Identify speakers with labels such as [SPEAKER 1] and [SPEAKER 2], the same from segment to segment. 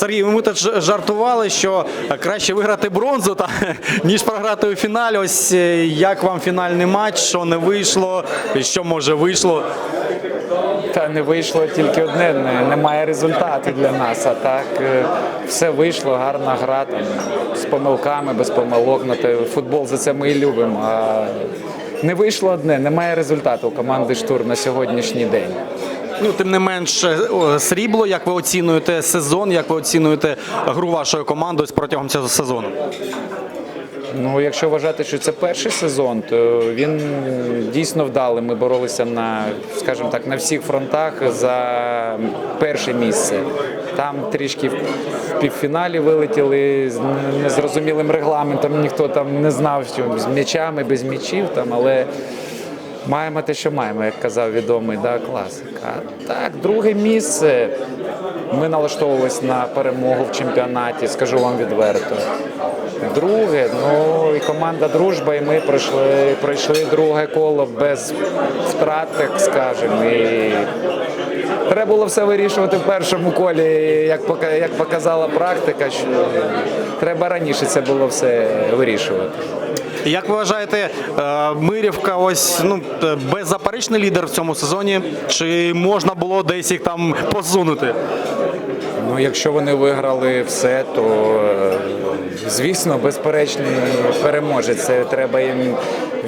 [SPEAKER 1] Сергій, ми тут жартували, що краще виграти бронзу, та, ніж програти у фіналі. Ось е, як вам фінальний матч, що не вийшло, що може вийшло.
[SPEAKER 2] Та не вийшло тільки одне, не- немає результату для нас. А так е, все вийшло, гарна гра там, з помилками, без помилок. Ну, футбол за це ми і любимо. А не вийшло одне, немає результату у команди штурм на сьогоднішній день.
[SPEAKER 1] Ну, тим не менш, срібло, як ви оцінюєте сезон, як ви оцінюєте гру вашої команди протягом цього сезону?
[SPEAKER 2] Ну, якщо вважати, що це перший сезон, то він дійсно вдалий. Ми боролися на, скажімо так, на всіх фронтах за перше місце. Там трішки в півфіналі вилетіли з незрозумілим регламентом. Ніхто там не знав, що з м'ячами, без м'ячів там, але. Маємо те, що маємо, як казав відомий да, класик. А так, друге місце. Ми налаштовувалися на перемогу в чемпіонаті, скажу вам відверто. Друге, ну і команда дружба, і ми пройшли, пройшли друге коло без втрат, так скажемо. І треба було все вирішувати в першому колі, як, пока- показала практика, що треба раніше це було все вирішувати.
[SPEAKER 1] Як ви вважаєте, е, Мирівка ось ну е, беззаперечний лідер в цьому сезоні? Чи можна було десь їх там посунути?
[SPEAKER 2] Ну, якщо вони виграли все, то е, звісно, безперечний переможець. Це треба їм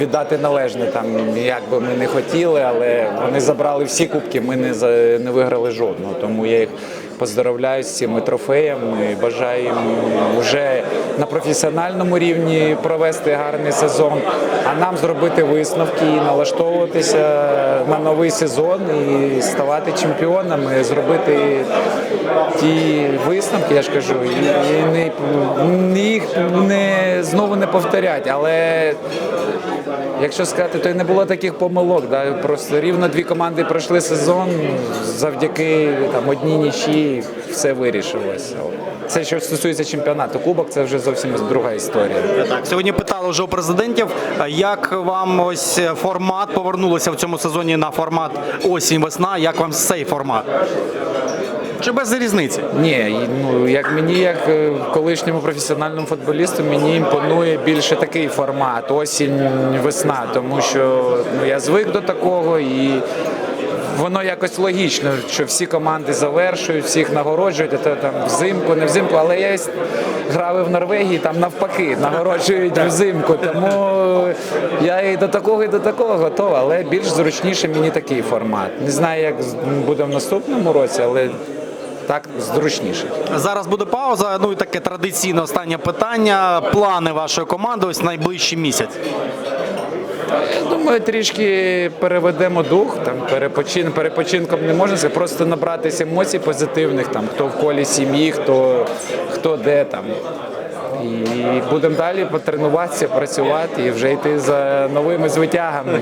[SPEAKER 2] віддати належне. Там як би ми не хотіли, але вони забрали всі кубки. Ми не не виграли жодного. Тому я їх поздравляю з цими трофеями. Бажаю їм вже на професіональному рівні провести гарний сезон, а нам зробити висновки і налаштовуватися на новий сезон і ставати чемпіонами, зробити ті висновки, я ж кажу, і, не їх не знову не повторять. Але якщо сказати, то й не було таких помилок. Да? Просто рівно дві команди пройшли сезон завдяки там одній нічі все вирішилося. Це що стосується чемпіонату. Кубок це вже зовсім друга історія.
[SPEAKER 1] Так, сьогодні питали вже у президентів, як вам ось формат повернулося в цьому сезоні на формат осінь-весна. Як вам цей формат? Чи без різниці?
[SPEAKER 2] Ні, ну як мені, як е, колишньому професіональному футболісту, мені імпонує більше такий формат осінь, весна, тому що ну я звик до такого і. Воно якось логічно, що всі команди завершують, всіх нагороджують, а то там взимку, не взимку. Але я грав в Норвегії, там навпаки, нагороджують взимку. Тому я і до такого, і до такого готова, але більш зручніше мені такий формат. Не знаю, як буде в наступному році, але так зручніше.
[SPEAKER 1] Зараз буде пауза. Ну і таке традиційне останнє питання. Плани вашої команди ось найближчий місяць.
[SPEAKER 2] Я думаю, трішки переведемо дух, там перепочин, перепочинком не можна сказати, просто набратися емоцій позитивних, там хто в колі сім'ї, хто, хто де там. І будемо далі потренуватися, працювати і вже йти за новими звитягами.